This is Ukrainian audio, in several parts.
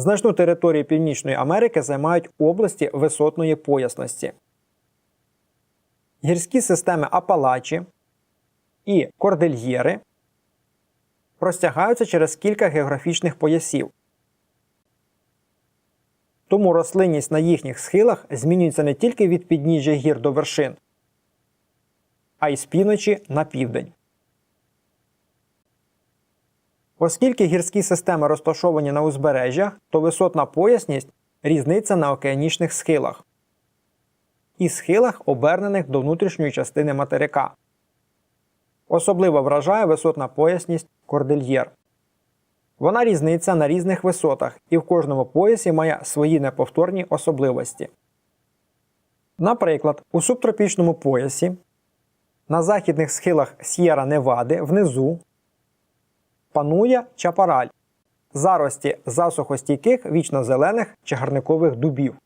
Значну територію Північної Америки займають області висотної поясності. Гірські системи Апалачі і Кордельєри простягаються через кілька географічних поясів. Тому рослинність на їхніх схилах змінюється не тільки від підніжжя гір до вершин, а й з півночі на південь. Оскільки гірські системи розташовані на узбережжях, то висотна поясність різниця на океанічних схилах і схилах, обернених до внутрішньої частини материка. Особливо вражає висотна поясність кордильєр. Вона різниця на різних висотах і в кожному поясі має свої неповторні особливості. Наприклад, у субтропічному поясі на західних схилах С'єра Невади внизу панує чапараль. Зарості засухостійких вічнозелених чагарникових дубів.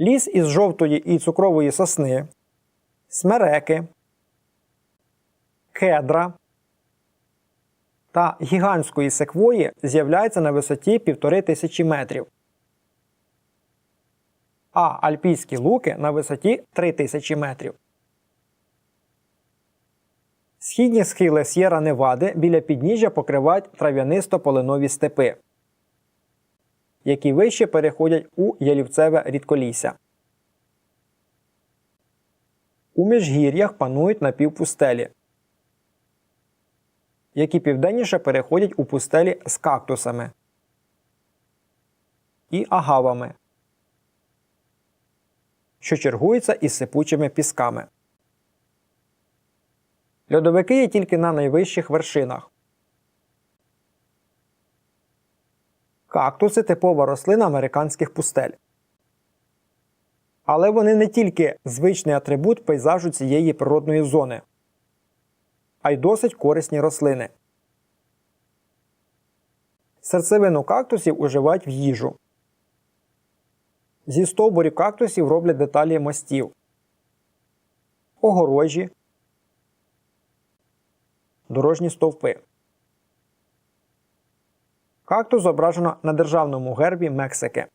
Ліс із жовтої і цукрової сосни, смереки, кедра. Та гігантської секвої з'являється на висоті 1500 метрів, а альпійські луки на висоті 3000 метрів. Східні схили С'єра Невади біля підніжжя покривають трав'янисто-полинові степи, які вище переходять у ялівцеве рідколісся. У міжгір'ях панують напівпустелі, які південніше переходять у пустелі з кактусами і агавами, що чергуються із сипучими пісками. Льодовики є тільки на найвищих вершинах. Кактуси типова рослина американських пустель. Але вони не тільки звичний атрибут пейзажу цієї природної зони, а й досить корисні рослини. Серцевину кактусів уживають в їжу. Зі стовбурів кактусів роблять деталі мостів, огорожі, дорожні стовпи. Кактус зображено на державному гербі Мексики.